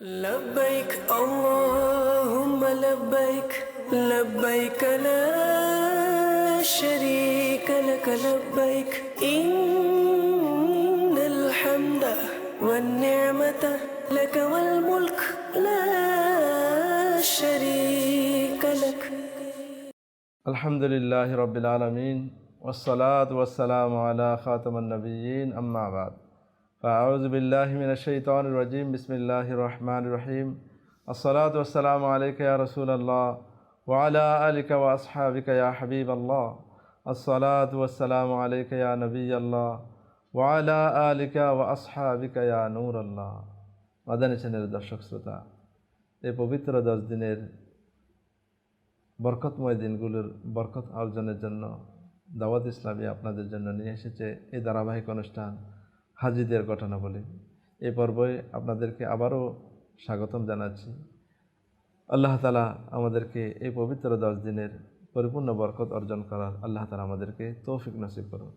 لبيك اللهم لبيك لبيك لا شريك لك لبيك. إن الحمد والنعمة لك والملك لا شريك لك. الحمد لله رب العالمين والصلاة والسلام على خاتم النبيين أما بعد. فأعوذ بالله من الشيطان الرجيم بسم الله الرحمن الرحيم الصلاة والسلام عليك يا رسول الله وعلى آلك وأصحابك يا حبيب الله الصلاة والسلام عليك يا نبي الله وعلى آلك وأصحابك يا نور الله মাদানী চ্যানেলের দর্শক শ্রোতা এই পবিত্র দশ দিনের বরকতময় দিনগুলোর বরকত অর্জনের জন্য দাওয়াত ইসলামী আপনাদের জন্য নিয়ে এসেছে এই ধারাবাহিক অনুষ্ঠান হাজিদের ঘটনাবলী এ পর্বে আপনাদেরকে আবারও স্বাগতম জানাচ্ছি। আল্লাহ তালা আমাদেরকে এই পবিত্র দশ দিনের পরিপূর্ণ বরকত অর্জন করার আল্লাহ তালা আমাদেরকে তৌফিক নসিব করুন।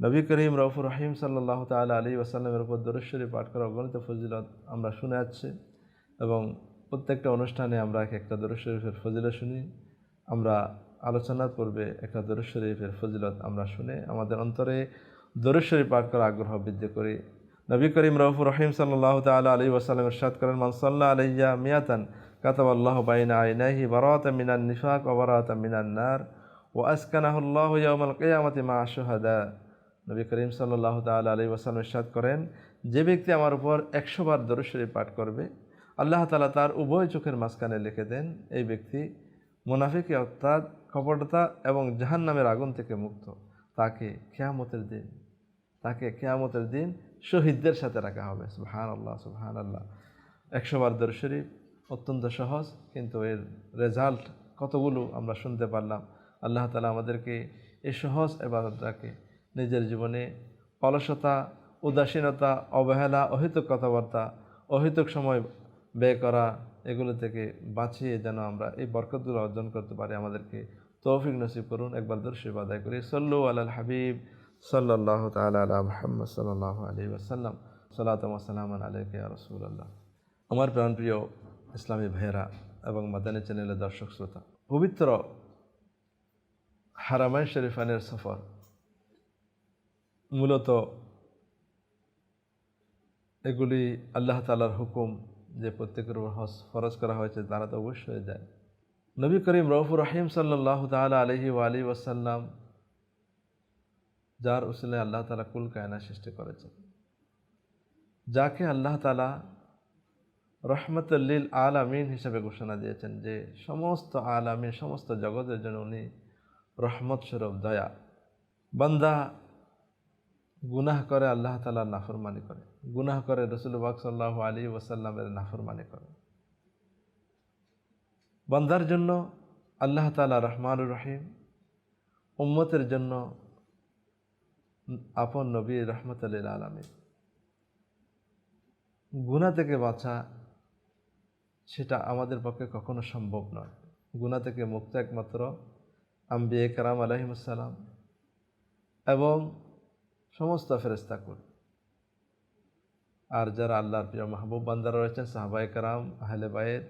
নবী করিম রফুর রহিম সাল্লাহ তাল আলী ওয়াসাল্লামের উপর দরশ্বরী পাঠ করা অগণিত ফজিলত আমরা শুনে আসছি এবং প্রত্যেকটা অনুষ্ঠানে আমরা এক একটা দরুদ শরীফের ফজিলত শুনি। আমরা আলোচনার পূর্বে একটা দরুদ শরীফের ফজিলত আমরা শুনে আমাদের অন্তরে দরুদ পাঠ করার আগ্রহ বৃদ্ধি করি। নবী করিম রফুর রহিম সাল্লাহ তাল আলী ওয়াসাল্লাম ইরশাদ করেন মানসাল্লাহ আলাইয়া মিয়াতান কাতাব আল্লাহ বাইনা আইনাহি বারাত মিনান নিফাক ও বারাত মিনান নার ও আসকানাহুল্লাহ ইয়াউমাল কিয়ামতি মা শুহাদা নবী করিম সাল্লাহ তাল আলী ওয়াসাল্লাম ইরশাদ করেন, যে ব্যক্তি আমার উপর একশো বার দরুদ পাঠ করবে, আল্লাহ তালা তার উভয় চোখের মাঝখানে লিখে দেন, এই ব্যক্তি মুনাফিকি অর্থাৎ কপটতা এবং জাহান নামের আগুন থেকে মুক্ত। তাকে কেয়ামতের দিন তাকে কেয়ামতের দিন শহীদদের সাথে রাখা হবে। সুহান আল্লাহ সুহান আল্লাহ একশো বার দর শরীফ অত্যন্ত সহজ, কিন্তু এর রেজাল্ট কতগুলো আমরা শুনতে পারলাম। আল্লাহ তালা আমাদেরকে এই সহজ এবাদতটাকে নিজের জীবনে অলসতা, উদাসীনতা, অবহেলা, অহিতক কথাবার্তা, অহিতক সময় ব্যয় করা, এগুলো থেকে বাঁচিয়ে যেন আমরা এই বরকতগুলো অর্জন করতে পারি, আমাদেরকে তৌফিক নসিব করুন। একবার দর্শিব আদায় করি। সল্লু আল হাবিব। সাল্লাহ তালা আলা মোহাম্মদ সাল্লাহ আলী ওসাল্লাম সাল্লাতাম আলাইকে রসুল্লাহ আমার প্রাণপ্রিয় ইসলামী ভাইয়েরা এবং মাদানী চ্যানেলের দর্শক শ্রোতা, পবিত্র হারামাই শরীফানের সফর মূলত এগুলি আল্লাহ তালার হুকুম যে প্রত্যেকের উপর ফরজ করা হয়েছে, তারা তো অবশ্যই যায় নবী করিম রৌফুর রহিম সাল্লাহ তালা আলহি আলী ওয়াসাল্লাম যার উসলে আল্লাহ তালা কুল কায়না সৃষ্টি করেছেন। যাকে আল্লাহ তালা রহমতুল্লিল আল আমিন হিসেবে ঘোষণা দিয়েছেন যে সমস্ত আল আমিন সমস্ত জগতের জন্য উনি রহমত স্বরূপ, দয়া। বান্দা গুনাহ করে আল্লাহ তালার নাফরমানি করে। গুনাহ করে রসুলবাক সাল্লাহ আলী ওসাল্লামের নাফরমানি করে। বান্দার জন্য আল্লাহ তালা রহমানুর রহিম, উম্মতের জন্য আপন নবী রহমতুল্লিল আলমী গুণা থেকে বাঁচা সেটা আমাদের পক্ষে কখনো সম্ভব নয়। গুণা থেকে মুক্ত একমাত্র আম্বিয়ে কারাম আলহিমসাল্লাম এবং সমস্ত ফেরেস্তা কর আর যারা আল্লাহর প্রিয় মাহবুব বান্দারা রয়েছেন সাহাবাই কারাম, আহলে বায়ের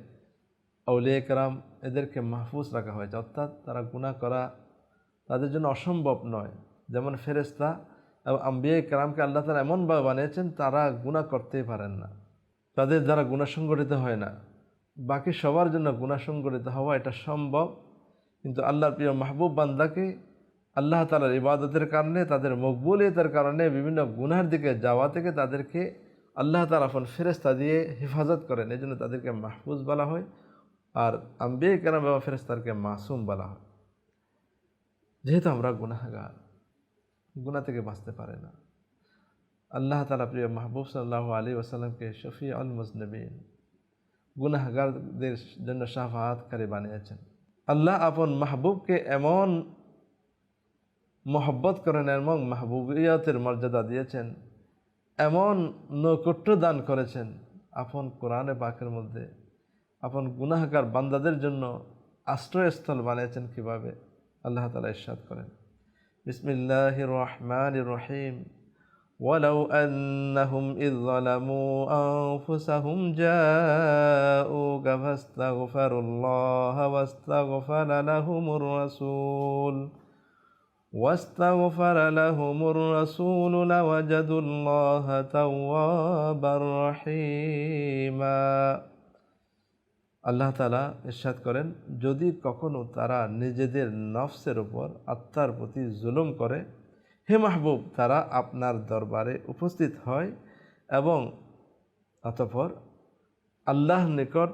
আউলিয়া কারাম, এদেরকে মাহফুজ রাখা হয়েছে। অর্থাৎ তারা গুণা করা তাদের জন্য অসম্ভব নয়। যেমন ফেরেস্তা এবং আম্বিয়া কারামকে আল্লাহ তালা এমনভাবে বানিয়েছেন, তারা গুণা করতেই পারেন না। তাদের দ্বারা গুণা সংগঠিত হয় না। বাকি সবার জন্য গুণা সংগঠিত হওয়া এটা সম্ভব। কিন্তু আল্লাহর প্রিয় মাহবুব বান্দাকে আল্লাহ তালার ইবাদতের কারণে, তাদের মকবুলিয়তের কারণে, বিভিন্ন গুনার দিকে যাওয়া থেকে তাদেরকে আল্লাহ তালা ফোন ফেরেস্তা দিয়ে হেফাজত করেন। এই জন্য তাদেরকে মাহফুজ বলা হয় আর আম্বে কেরাম এবং ফেরেস্তারকে মাসুম বলা হয়। যেহেতু আমরা গুনাহগার। গুণা থেকে বাঁচতে পারে না। আল্লাহ তালা প্রিয় মাহবুব সাল্লাহ আলী ওসাল্লামকে শফি আল মুজনবিন গুনাহগারদের জন্য শাহফাহাতকারী বানিয়েছেন। আল্লাহ আপন মাহবুবকে এমন মহব্বত করেন এবং মাহবুবিয়তের মর্যাদা দিয়েছেন, এমন নৈকট্য দান করেছেন আপন কোরআনে পাকের মধ্যে। আপন গুনাহগার বান্দাদের জন্য আশ্রয়স্থল বানিয়েছেন কীভাবে? আল্লাহ তালা ইস্বাদ করেন। بسم الله الرحمن الرحيم ولو أنهم إذ ظلموا أنفسهم جاءوك فاستغفروا الله واستغفر لهم الرسول واستغفر لهم الرسول لوجدوا الله توابا رحيماً আল্লাহ তালা ইরশাদ করেন, যদি কখনো তারা নিজেদের নফসের উপর আত্মার প্রতি জুলুম করে, হে মাহবুব, তারা আপনার দরবারে উপস্থিত হয় এবং অতঃপর আল্লাহ নিকট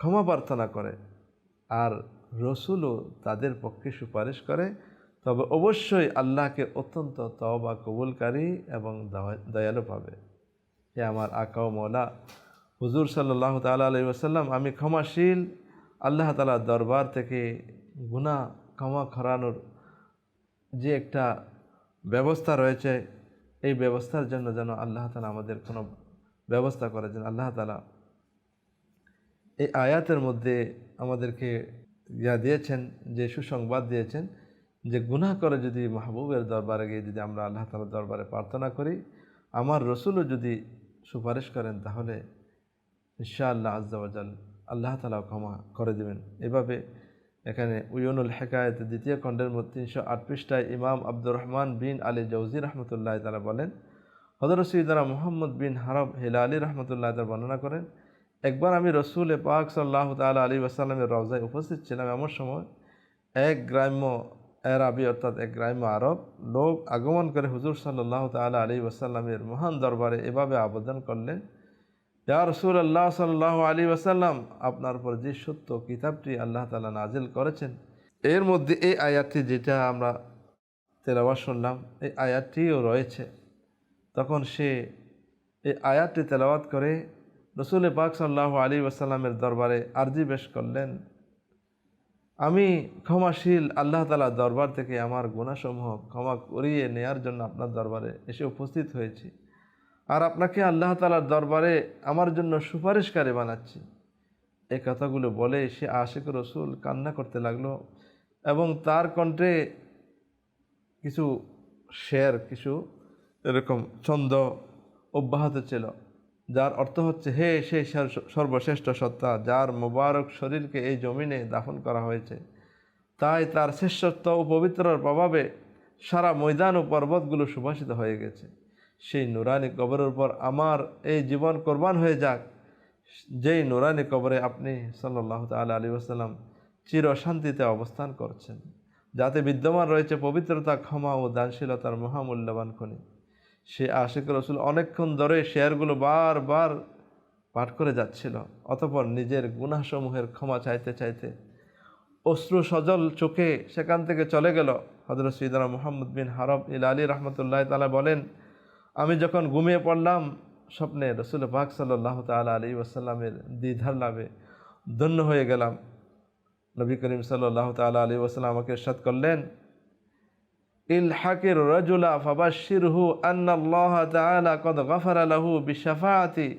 ক্ষমা প্রার্থনা করে আর রসুলও তাদের পক্ষে সুপারিশ করে, তবে অবশ্যই আল্লাহকে অত্যন্ত তওবা কবুলকারী এবং দয়ালু পাবে হে আমার আকাও মৌলা হুজুর সাল্লাহ তালা আলি ওসাল্লাম আমি ক্ষমাশীল আল্লাহ তালার দরবার থেকে গুনাহ ক্ষমা খরানোর যে একটা ব্যবস্থা রয়েছে, এই ব্যবস্থার জন্য যেন আল্লাহ তালা আমাদের কোনো ব্যবস্থা করে যেন আল্লাহ তালা এই আয়াতের মধ্যে আমাদেরকে ইয়া দিয়েছেন, যে সুসংবাদ দিয়েছেন, যে গুনাহ করে যদি মাহবুবের দরবারে গিয়ে যদি আমরা আল্লাহ তালার দরবারে প্রার্থনা করি, আমার রসুলও যদি সুপারিশ করেন, তাহলে ইনশাআল্লাহ আজ্জাওয়াজাল আল্লাহ তালা ক্ষমা করে দেবেন। এভাবে এখানে উয়নুল হেকায়ত দ্বিতীয় খণ্ডের মধ্যে তিনশো আট পৃষ্ঠায় ইমাম আব্দুর রহমান বিন আলী জৌজি রহমতুল্লাহ তালা বলেন হজরত সৈদারা মোহাম্মদ বিন হারব হিলালি রহমতুল্লাহ তালা বর্ণনা করেন, একবার আমি রসুল এ পাক সাল্লাহ তালা আলী ওয়াসাল্লামের রওজায় উপস্থিত ছিলাম এমন সময় এক গ্রাম্য এরাবি অর্থাৎ এক গ্রাম্য আরব লোক আগমন করে হুজুর সাল্লাহ তালা আলী ওয়াসাল্লামের মহান দরবারে এভাবে আবেদন করলেন ইয়া রসুল আল্লাহ সাল্লাহ আলী ওয়াসাল্লাম, আপনার উপর যে সত্য কিতাবটি আল্লাহ তালা নাজিল করেছেন, এর মধ্যে এই আয়াতটি যেটা আমরা তেলাওয়াত শুনলাম, এই আয়াতটিও রয়েছে। তখন সে এই আয়াতটি তেলাওয়াত করে রসুল পাক সাল্লাহ আলী ওয়াসাল্লামের দরবারে আর্জি পেশ করলেন, আমি ক্ষমাশীল আল্লাহ তালা দরবার থেকে আমার গুণাসমূহ ক্ষমা করিয়ে নেয়ার জন্য আপনার দরবারে এসে উপস্থিত হয়েছি। আর আপনাকে আল্লাহ তালার দরবারে আমার জন্য সুপারিশকারী বানাচ্ছি। এই কথাগুলো বলে সে আশেক রসুল কান্না করতে লাগল এবং তার কণ্ঠে কিছু শের, কিছু এরকম ছন্দ অব্যাহত ছিল, যার অর্থ হচ্ছে, হে সেই সর্বশ্রেষ্ঠ সত্তা, যার মোবারক শরীরকে এই জমিনে দাফন করা হয়েছে। তাই তার শ্রেষ্ঠত্ব ও পবিত্রর প্রভাবে সারা ময়দান ও পর্বতগুলো সুভাষিত হয়ে গেছে। সেই নুরানি কবরের উপর আমার এই জীবন কোরবান হয়ে যাক। যেই নুরানি কবরে আপনি সাল্লাহ তাল আলী চির শান্তিতে অবস্থান করছেন, যাতে বিদ্যমান রয়েছে পবিত্রতা, ক্ষমা ও দানশীলতার মহামূল্যবান খনি। সে আশিক রসুল অনেকক্ষণ ধরে শেয়ারগুলো বারবার পাঠ করে যাচ্ছিল, অতপর নিজের গুনাসমূহের ক্ষমা চাইতে চাইতে অশ্রু সজল চোখে সেখান থেকে চলে গেল। হজরত সৈদানা মোহাম্মদ বিন হারব ইল আলী রহমতুল্লাহ তালা বলেন আমি যখন ঘুমিয়ে পড়লাম, স্বপ্নে রসুল পাক সাল্লাহ তালা আলী ওসাল্লামের দ্বিধার লাভে ধন্য হয়ে গেলাম। নবী করিম সাল্লাহ তালা আলী ওসাল্লাম আমাকে সাত করলেন ইলহাকির রজুলা ফাবাশিরহু আন্নাল্লাহ তাআলা কদ গফারা লাহু বিশাফাআতি।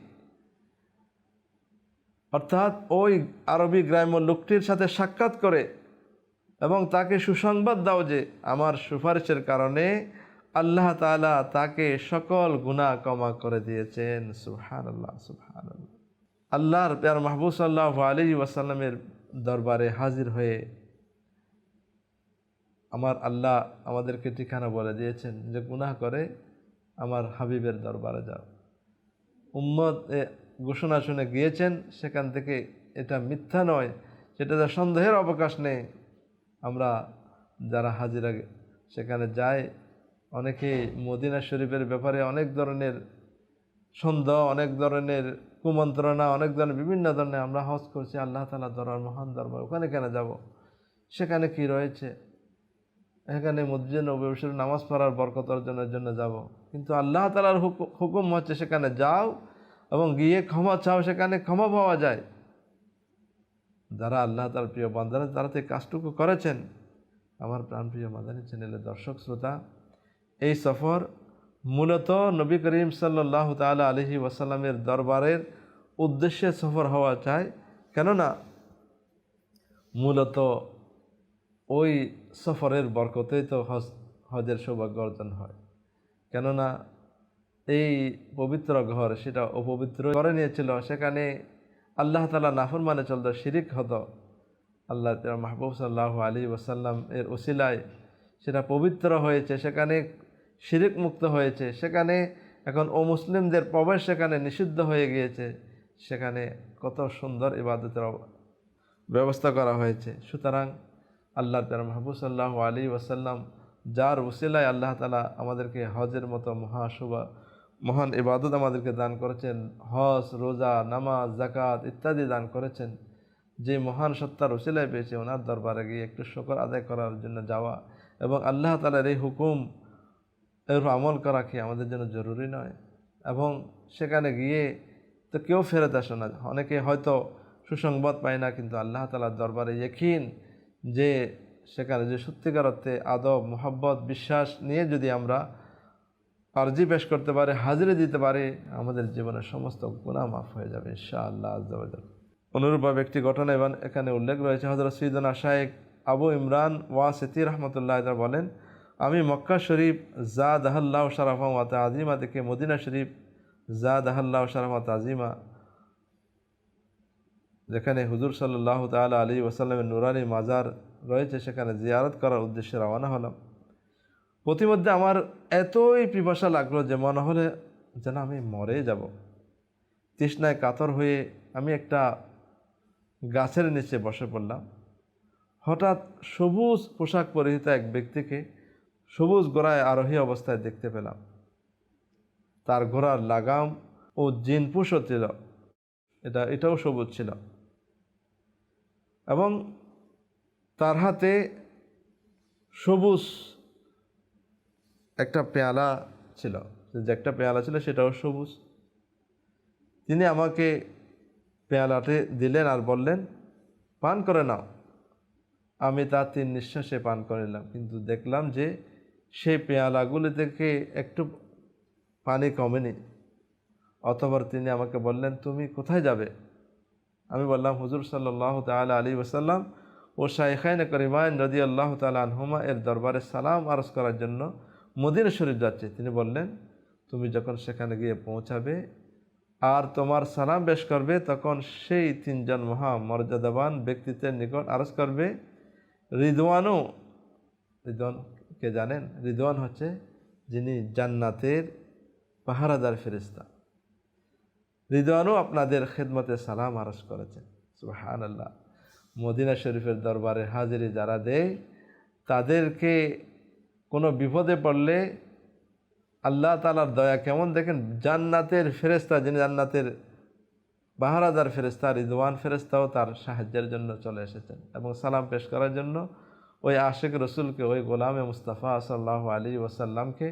অর্থাৎ ওই আরবি গ্রাম্য লোকটির সাথে সাক্ষাৎ করে এবং তাকে সুসংবাদ দাও যে আমার সুপারিশের কারণে আল্লাহ তালা তাকে সকল গুনাহ ক্ষমা করে দিয়েছেন। সুবহান আল্লাহ আল্লাহ আল্লাহর প্যার মাহবুব সাল্লাহ আলী ওয়াসাল্লামের দরবারে হাজির হয়ে আমার আল্লাহ আমাদেরকে ঠিকানা বলে দিয়েছেন যে গুনাহ করে আমার হাবিবের দরবারে যাও। উম্মত ঘোষণা শুনে গিয়েছেন, সেখান থেকে এটা মিথ্যা নয় সেটাতে সন্দেহের অবকাশ নেই। আমরা যারা হাজিরা সেখানে যাই অনেকে মদিনা শরীফের ব্যাপারে অনেক ধরনের সন্দেহ, অনেক ধরনের কুমন্ত্রণা, অনেক ধরনের বিভিন্ন ধরনের আমরা হজ করছি, আল্লাহ তালা দরবার, মহান দরবার, ওখানে কেন যাব? সেখানে কি রয়েছে? এখানে মসজিদ নবীর নামাজ পড়ার বরকত অর্জনের জন্য যাব। কিন্তু আল্লাহ তালার হুকু- হুকুম হচ্ছে সেখানে যাও এবং গিয়ে ক্ষমা চাও, সেখানে ক্ষমা পাওয়া যায়। যারা আল্লাহ তার প্রিয় বান্দারা, তারা তো কাজটুকু করেছেন। আমার প্রাণপ্রিয় মাদানী চ্যানেলের দর্শক, শ্রোতা এই সফর মূলত নবী করিম সাল্লাহ তালা আলহি ওয়াসাল্লামের দরবারের উদ্দেশ্যে সফর হওয়া চায় কেননা মূলত ওই সফরের বরকতেই তো হজ, হজের সৌভাগ্য অর্জন হয়। কেননা এই পবিত্র ঘর সেটা অপবিত্র করে নিয়েছিল। সেখানে আল্লাহ তালা নাফর মানে চলতো, শিরিক হতো। আল্লাহ মাহবুব সাল্লাহ আলী ওসাল্লাম এর ওসিলায় সেটা পবিত্র হয়েছে। সেখানে শিরিক মুক্ত হয়েছে। সেখানে এখন ও মুসলিমদের প্রবেশ সেখানে নিষিদ্ধ হয়ে গিয়েছে। সেখানে কত সুন্দর ইবাদতের ব্যবস্থা করা হয়েছে। সুতরাং আল্লাহ তালা মাহবুব সাল্লাহ আলী ওসাল্লাম যার উসিলায় আল্লাহ তালা আমাদেরকে হজের মতো মহাশুভা, মহান ইবাদত আমাদেরকে দান করেছেন। হজ, রোজা, নামাজ জাকাত ইত্যাদি দান করেছেন। যে মহান সত্তার উসিলায় পেয়েছে, ওনার দরবারে গিয়ে একটু শকর আদায় করার জন্য যাওয়া এবং আল্লাহ তালার এই হুকুম এর উপর আমল করা কি আমাদের জন্য জরুরি নয়? এবং সেখানে গিয়ে তো কেউ ফেরত আসে না। অনেকে হয়তো সুসংবাদ পায় না, কিন্তু আল্লাহ তালার দরবারে ইয়কিন যে সেখানে যে সত্যিকার অর্থে আদব, মোহাব্বত, বিশ্বাস নিয়ে যদি আমরা আর্জি পেশ করতে পারে, হাজিরে দিতে পারে, আমাদের জীবনের সমস্ত গুণা মাফ হয়ে যাবে ইনশা আল্লাহ আজ্জাবাজাল অনুরূপভাবে একটি ঘটনা এবং এখানে উল্লেখ রয়েছে। হজরত সৈদনা শাহেক আবু ইমরান ওয়া সেতি রহমতুল্লাহ বলেন আমি মক্কা শরীফ জাদ আহাল্লাহ শারাফা ওয়াত আজিমা থেকে মদিনা শরীফ জাদ আহাল্লাহ শারাফা আজিমা যেখানে হুজুর সাল্লাহ তাআলা আলী ওসাল্লামের নুরানি মাজার রয়েছে, সেখানে জিয়ারত করার উদ্দেশ্যে রওনা হলাম। প্রতিমধ্যে আমার এতই পিপাসা লাগল যে মনে হলে যেন আমি মরে যাব। তৃষ্ণায় কাতর হয়ে আমি একটা গাছের নিচে বসে পড়লাম। হঠাৎ সবুজ পোশাক পরিহিত এক ব্যক্তিকে সবুজ গোড়ায় আরোহী অবস্থায় দেখতে পেলাম। তার ঘোড়ার লাগাম ও জিনপুষও ছিল। এটা, এটাও সবুজ ছিল। এবং তার হাতে সবুজ একটা পেয়ালা ছিল। যে একটা পেয়ালা ছিল, সেটাও সবুজ। তিনি আমাকে পেয়ালাটি দিলেন আর বললেন, পান করে নাও। আমি তার তিন নিঃশ্বাসে পান করে নিলাম। কিন্তু দেখলাম যে সেই পেয়ালাগুলি থেকে একটু পানি কমেনি। অতপর তিনি আমাকে বললেন, তুমি কোথায় যাবে? আমি বললাম, হুজুর সাল্লাহ তালা আলী ওসাল্লাম ও শাইখাইন করিমায়ন রদি আল্লাহ তালা আনহুমা এর দরবারে সালাম আরজ করার জন্য মদিনা শরীফ যাচ্ছে। তিনি বললেন, তুমি যখন সেখানে গিয়ে পৌঁছাবে আর তোমার সালাম বেশ করবে, তখন সেই তিনজন মহা মর্যাদাবান ব্যক্তিত্বের নিকট আরজ করবে। রিদওয়ানও রিদওয়ান কে জানেন? রিদওয়ান হচ্ছে যিনি জান্নাতের পাহারাদার ফেরিস্তা রিদওয়ানও আপনাদের খেদমতে সালাম আরস করেছেন। সুহান আল্লাহ মদিনা শরীফের দরবারে হাজিরি যারা দেয়, তাদেরকে কোনো বিপদে পড়লে আল্লাহ তালার দয়া কেমন দেখেন? জান্নাতের ফেরেস্তা যিনি জান্নাতের বাহারাদার ফেরেস্তা রিদওয়ান ফেরেস্তাও তার সাহায্যের জন্য চলে এসেছেন এবং সালাম পেশ করার জন্য ওই আশেক রসুলকে, ওই গোলামে মুস্তাফা সাল্লাহ আলী ওসাল্লামকে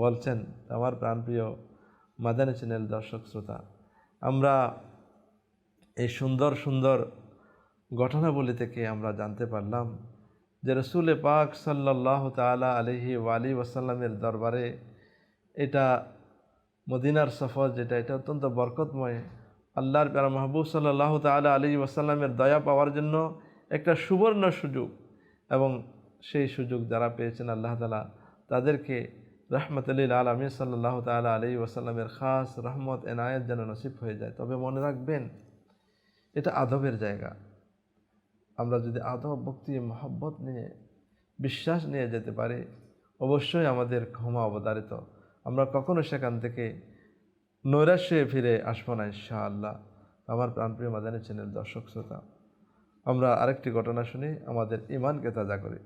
বলছেন আমার প্রাণপ্রিয় মাদানী চ্যানেল দর্শক শ্রোতা, আমরা এই সুন্দর সুন্দর ঘটনাবলী থেকে আমরা জানতে পারলাম যে রসুল পাক সাল্লাহ তালা আলহি ওয়ালি ওয়াসাল্লামের দরবারে এটা মদিনার সফর যেটা, এটা অত্যন্ত বরকতময়। আল্লাহর প্যারা মাহবুব সাল্লাহ তালা আলী ওয়াসাল্লামের দয়া পাওয়ার জন্য একটা সুবর্ণ সুযোগ। এবং সেই সুযোগ যারা পেয়েছেন আল্লাহ তালা তাদেরকে রহমতুল্লিল আলমী সাল্লাহ তালা আলী ওয়াসাল্লামের খাস রহমত, এনায়েত যেন নসিব হয়ে যায়। তবে মনে রাখবেন, এটা আদবের জায়গা। আমরা যদি আদব, ভক্তি, মহব্বত নিয়ে, বিশ্বাস নিয়ে যেতে পারি, অবশ্যই আমাদের ক্ষমা অবতারিত আমরা কখনো সেখান থেকে নৈরাশ্যে ফিরে আসব না ইনশাআল্লাহ। আমার প্রাণপ্রিয় মাদানী চ্যানেল দর্শক শ্রোতা। আমরা আরেকটি ঘটনা শুনি, আমাদের ইমানকে তাজা করি।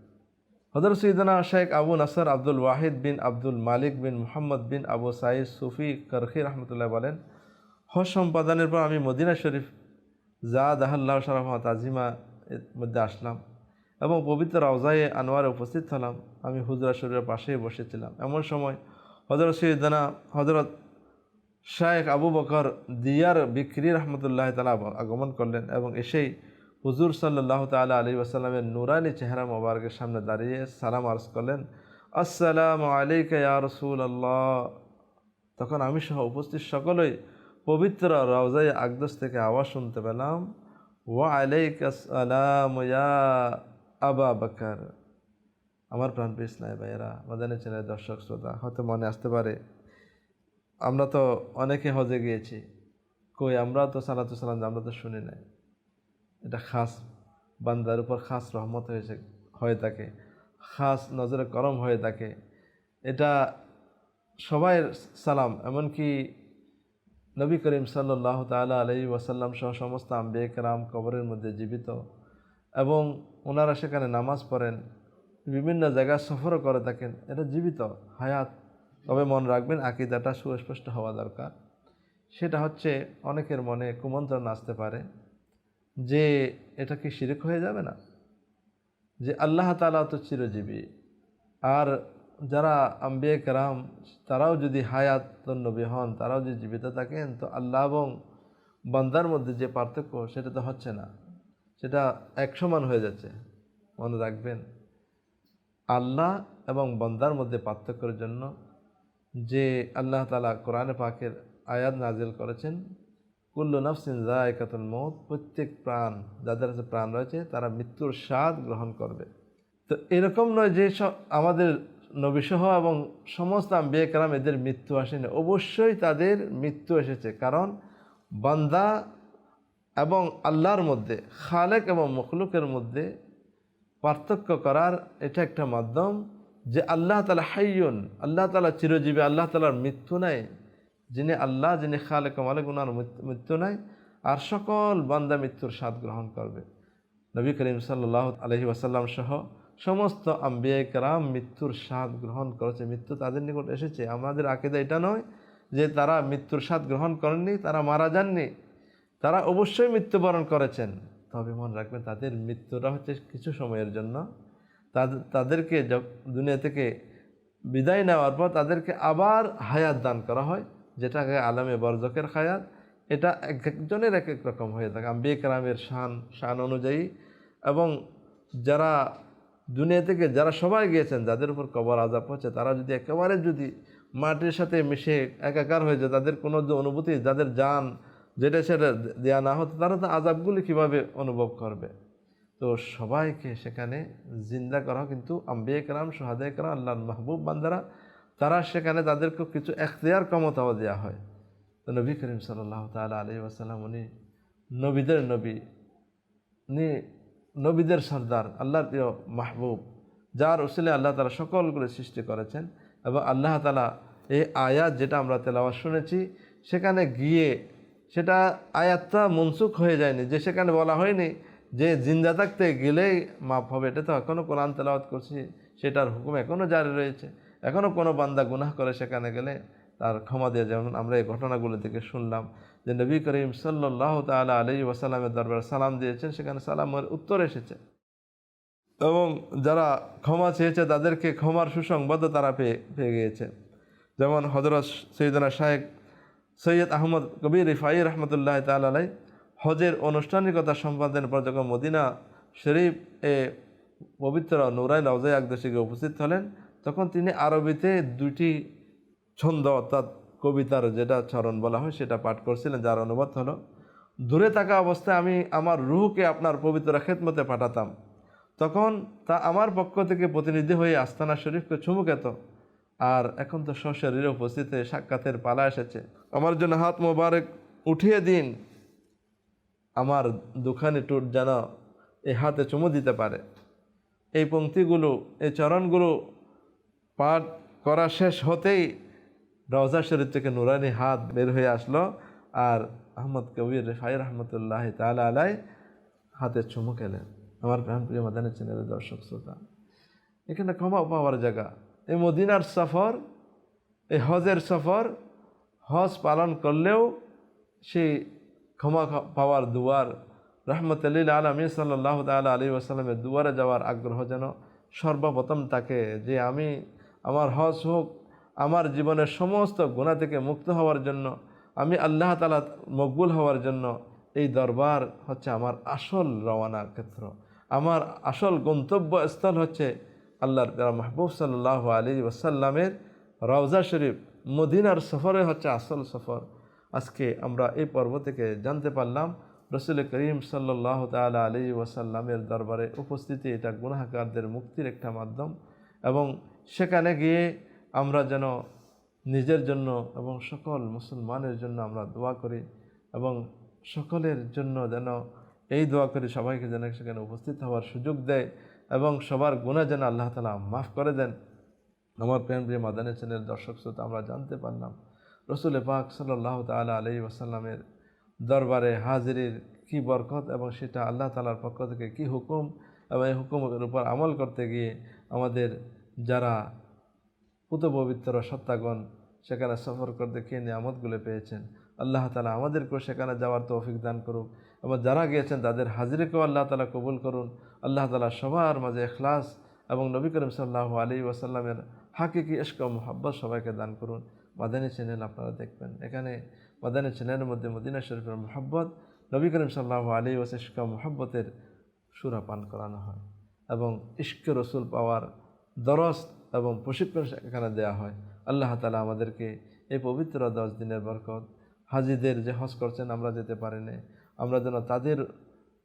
হজর সৈদনা শেখ আবু নাসর আব্দুল ওয়াহিদ বিন আব্দুল মালিক বিন মোহাম্মদ বিন আবু সাইদ সুফি করখি রহমতুল্লাহ বলেন, হজ সম্পাদনের পর আমি মদিনা শরীফ জাদ আহ্লাহ শরফত তাজিমা এর মধ্যে আসলাম এবং পবিত্র রওজায়ে আনোয়ারে উপস্থিত হলাম। আমি হুজরা শরীরের পাশেই বসেছিলাম। এমন সময় হজরত সৈয়দানা হজরত শায়েখ আবু বকর দিয়ার বিক্রি রহমতুল্লাহ তালা আগমন করলেন এবং এসেই হুজুর সাল্লাহ তালা আলী ওসাল্লামের নুরানি চেহারা মোবারকের সামনে দাঁড়িয়ে সালাম আরজ করলেন, আসসালাম আলাইকা রসুল আল্লাহ তখন আমি সহ উপস্থিত সকলেই পবিত্র রওজাই আকদস থেকে আওয়াজ শুনতে পেলাম, ওয়া আলাইক আসসালাম ইয়া আবা বাকার। আমার প্রাণপ্রিয় ইসলাই ভাইয়েরা মাদানী চ্যানেলের দর্শক শ্রোতা, হয়তো মনে আসতে পারে, আমরা তো অনেকে হজে গিয়েছি, কই আমরা তো সালাতু সালাম আমরা তো শুনি নাই। এটা খাস, বান্দার উপর খাস রহমত হয়েছে হয়ে থাকে। খাস নজরে করম হয়ে থাকে। এটা সবাই সালাম। এমনকি নবী করিম সাল্লাহ তালা আলাই ওয়াসাল্লাম সহ সমস্ত আম্বে রাম কবরের মধ্যে জীবিত। এবং ওনারা সেখানে নামাজ পড়েন, বিভিন্ন জায়গায় সফরও করে থাকেন। এটা জীবিত হায়াত। তবে মনে রাখবেন, আকিদাটা সুস্পষ্ট হওয়া দরকার। সেটা হচ্ছে, অনেকের মনে কুমন্ত্রণ আসতে পারে। যে এটা কি শিরিক হয়ে যাবে না? যে আল্লাহ তালা তো চিরজীবী। আর যারা আম্বিয়ে কেরাম, তারাও যদি হায়াত নবী হন, তারাও যদি জীবিত থাকেন, তো আল্লাহ এবং বান্দার মধ্যে যে পার্থক্য, সেটা তো হচ্ছে না। সেটা এক সমান হয়ে যাচ্ছে। মনে রাখবেন, আল্লাহ এবং বন্দার মধ্যে পার্থক্যের জন্য যে আল্লাহ তালা কোরআনে পাকের আয়াত নাজিল করেছেন কুল্লু নফসিন জায়কাতুল মৌত প্রত্যেক প্রাণ, যাদের কাছে প্রাণ রয়েছে, তারা মৃত্যুর স্বাদ গ্রহণ করবে। তো এরকম নয় যে আমাদের নবীসহ এবং সমস্ত আম্বিয়া কালাম এদের মৃত্যু আসেনি। অবশ্যই তাদের মৃত্যু এসেছে। কারণ বান্দা এবং আল্লাহর মধ্যে, খালেক এবং মখলুকের মধ্যে পার্থক্য করার এটা একটা মাধ্যম যে আল্লাহ তালা হাইয়ন, আল্লাহ তালা চিরজীবী, আল্লাহ তালার মৃত্যু নাই। যিনি আল্লাহ, যিনি খালে কমালে গুনার মৃত্যু নাই, আর সকল বান্দা মৃত্যুর স্বাদ গ্রহণ করবে। নবী করিম সাল্লাহ আলহি ওয়াসাল্লাম সহ সমস্ত আম্বিয়া কারাম মৃত্যুর স্বাদ গ্রহণ করেছে। মৃত্যু তাদের নিকট এসেছে। আমাদের আকেদা এটা নয় যে তারা মৃত্যুর স্বাদ গ্রহণ করেননি, তারা মারা যাননি। তারা অবশ্যই মৃত্যুবরণ করেছেন। তবে মনে রাখবেন, তাদের মৃত্যুটা হচ্ছে কিছু সময়ের জন্য। তাদের তাদেরকে দুনিয়া থেকে বিদায় নেওয়ার পর তাদেরকে আবার হায়াত দান করা হয়। যেটাকে আলামে বরজকের হায়াত এটা এক একজনের এক এক রকম হয়ে থাকে। আম্বিয়ে কালামের শান শান অনুযায়ী। এবং যারা দুনিয়া থেকে, যারা সবাই গিয়েছেন, যাদের উপর কবর আজাব হচ্ছে, তারা যদি একেবারে যদি মাটির সাথে মিশে একাকার হয়ে যায়, তাদের কোনো যে অনুভূতি, যাদের যান যেটা সেটা দেওয়া না হতো, তারা তো আজাবগুলি কীভাবে অনুভব করবে? তো সবাইকে সেখানে জিন্দা করা কিন্তু আম্বিয়া কালাম সোহাদে কালাম আল্লাহ মাহবুব বান্দারা তারা সেখানে তাদেরকে কিছু এখতিয়ার ক্ষমতাও দেওয়া হয়। তো নবী করিম সাল্লাহ তালা আলি আসাল্লাম উনি নবীদের নবী। উনি নবীদের সর্দার, আল্লাহর প্রিয় মাহবুব, যার উসিলে আল্লাহ তালা সকলগুলো সৃষ্টি করেছেন এবং আল্লাহ তালা এই আয়াত যেটা আমরা তেলাওয়াত শুনেছি, সেখানে গিয়ে সেটা আয়াতটা মনসুখ হয়ে যায়নি, যে সেখানে বলা হয়নি যে জিন্দা থাকতে গেলেই মাপ হবে। এটা তো এখনও কোরআন তেলাওয়াত করছি, সেটার হুকুম এখনও জারি রয়েছে। এখনও কোনো বান্দা গুনাহ করে সেখানে গেলে তার ক্ষমা দিয়ে যেমন আমরা এই ঘটনাগুলো থেকে শুনলাম যে নবী করিম সাল্লাহ তালা আলি ওয়াসাল্লামের দরবার সালাম দিয়েছেন, সেখানে সালামের উত্তর এসেছে। এবং যারা ক্ষমা চেয়েছে, তাদেরকে ক্ষমার সুসংবাদও তারা পেয়ে পেয়ে গিয়েছে। যেমন হজরত সৈয়দনা শাহেক সৈয়দ আহমদ কবির রিফাই রহমতুল্লাহ তালাই হজের আনুষ্ঠানিকতা সম্পাদনের পর যখন মদিনা শরীফ এ পবিত্র নুরাই নওজাই আকদশিকে উপস্থিত হলেন। তখন তিনি আরবিতে দুটি ছন্দ অর্থাৎ কবিতার যেটা চরণ বলা হয় সেটা পাঠ করছিলেন, যার অনুবাদ হলো, দূরে থাকা অবস্থায় আমি আমার রুহকে আপনার পবিত্র খেদমতে পাঠাতাম। তখন তা আমার পক্ষ থেকে প্রতিনিধি হয়ে আস্তানা শরীফকে চুমু খেত। আর এখন তো সশরীরে উপস্থিত সাক্ষাতের পালা এসেছে। আমার জন্য হাত মোবারক উঠিয়ে দিন। আমার দুখানি টুট যেন এই হাতে চুমু দিতে পারে। এই পঙ্ক্তিগুলো, এই চরণগুলো পাঠ করা শেষ হতেই রওজা শরীফ থেকে নুরানি হাত বের হয়ে আসলো আর আহমদ কবির ফাই রহমতুল্লাহ তালা আলাই হাতে চুমু খেলেন। আমার প্রাণ প্রিয় মাদানী চ্যানেলের দর্শক, শ্রোতা, এখানে ক্ষমা পাওয়ার জায়গা। এই মদিনার সফর, এই হজের সফর, হজ পালন করলেও সেই ক্ষমা পাওয়ার দুয়ার রহমতুল্লিল আলমী সাল্লাহ তাল আলী আসালামের দুয়ারে যাওয়ার আগ্রহ যেন সর্বপ্রথম তাকে, যে আমি আমার হজ হোক, আমার জীবনের সমস্ত গুণা থেকে মুক্ত হওয়ার জন্য, আমি আল্লাহ তালা মকবুল হওয়ার জন্য এই দরবার হচ্ছে আমার আসল রওয়ানার ক্ষেত্র। আমার আসল গন্তব্যস্থল হচ্ছে আল্লাহর মাহবুব সাল্লাহ আলী ওসাল্লামের রওজা শরীফ, মদিনার সফরে হচ্ছে আসল সফর। আজকে আমরা এই পর্ব থেকে জানতে পারলাম, রসুল করিম সাল্লাহ তালা আলী ওয়াসাল্লামের দরবারে উপস্থিতি এটা গুনাহগারদের মুক্তির একটা মাধ্যম এবং সেখানে গিয়ে আমরা যেন নিজের জন্য এবং সকল মুসলমানের জন্য আমরা দোয়া করি এবং সকলের জন্য যেন এই দোয়া করি সবাইকে যেন সেখানে উপস্থিত হওয়ার সুযোগ দেয় এবং সবার গুণা যেন আল্লাহ তালা মাফ করে দেন। আমার প্রেম প্রিয় মাদানী চ্যানেল দর্শক শ্রোতা, আমরা জানতে পারলাম, রসুল পাক সাল্লাহ তালা আলি ওয়াসাল্লামের দরবারে হাজিরির কি বরকত এবং সেটা আল্লাহ তালার পক্ষ থেকে কি হুকুম এবং এই হুকুমের উপর আমল করতে গিয়ে আমাদের যারা পুত পবিত্র সত্তাগণ সেখানে সফর করতে খেয়ে নিয়ামতগুলো পেয়েছেন। আল্লাহ তালা আমাদেরকেও সেখানে যাওয়ার তৌফিক দান করুক। এবং যারা গিয়েছেন তাদের হাজিরিকেও আল্লাহ তালা কবুল করুন। আল্লাহ তালা সবার মাঝে এখলাস এবং নবী করিম সাল্লাহ আলী ওয়াসাল্লামের হাকিকি ইস্ক মোহাব্বত সবাইকে দান করুন। মাদানী চ্যানেল আপনারা দেখবেন। এখানে মাদানী চ্যানেলের মধ্যে মদিনা শরীফের মোহাব্বত, নবী করিম সাল্লাহ আলী ওয়াস ইস্ক মোহাব্বতের সুরা পান করানো হয়। এবং ইস্ক রসুল পাওয়ার দরস এবং প্রশিক্ষণ এখানে দেওয়া হয়। আল্লাহ তালা আমাদেরকে এই পবিত্র দশ দিনের বরকত, হাজিদের যে হজ করছেন আমরা যেতে পারিনি আমরা যেন তাদের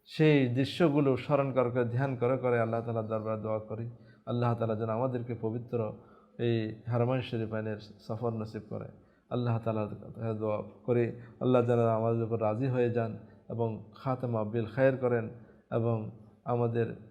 সেই দৃশ্যগুলো স্মরণ করে করে ধ্যান করে করে আল্লাহ তালা দরবার দোয়া করি। আল্লাহ তালা যেন আমাদেরকে পবিত্র এই হারমান শরীফাইনের সফর নসিব করে। আল্লাহ তালা দোয়া করি। আল্লাহ যেন আমাদের উপর রাজি হয়ে যান এবং খাতেমা বিল খায়ের করেন এবং আমাদের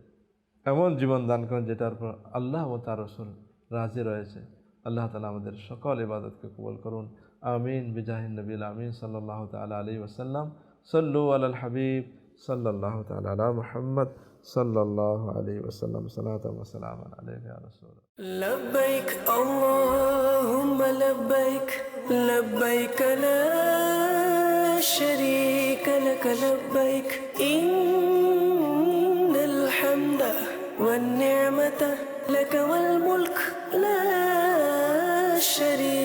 এমন জীবন দান করেন যেটার উপর আল্লাহ ও তার রসুল রাজি রয়েছে আল্লাহ তালা আমাদের সকল ইবাদতকে কবল করুন আমিন বিজাহিন নবীল আমিন সাল্লাহ তালা আলী ওসাল্লাম সল্লু আল হাবিব সাল্লাহ তালা আলা মোহাম্মদ সাল্লাহ আলী ওসাল্লাম সালাত ওসালাম আলাইহি রসুল لبيك اللهم لبيك لبيك لا شريك لك لبيك إن لك والملك لا شريك.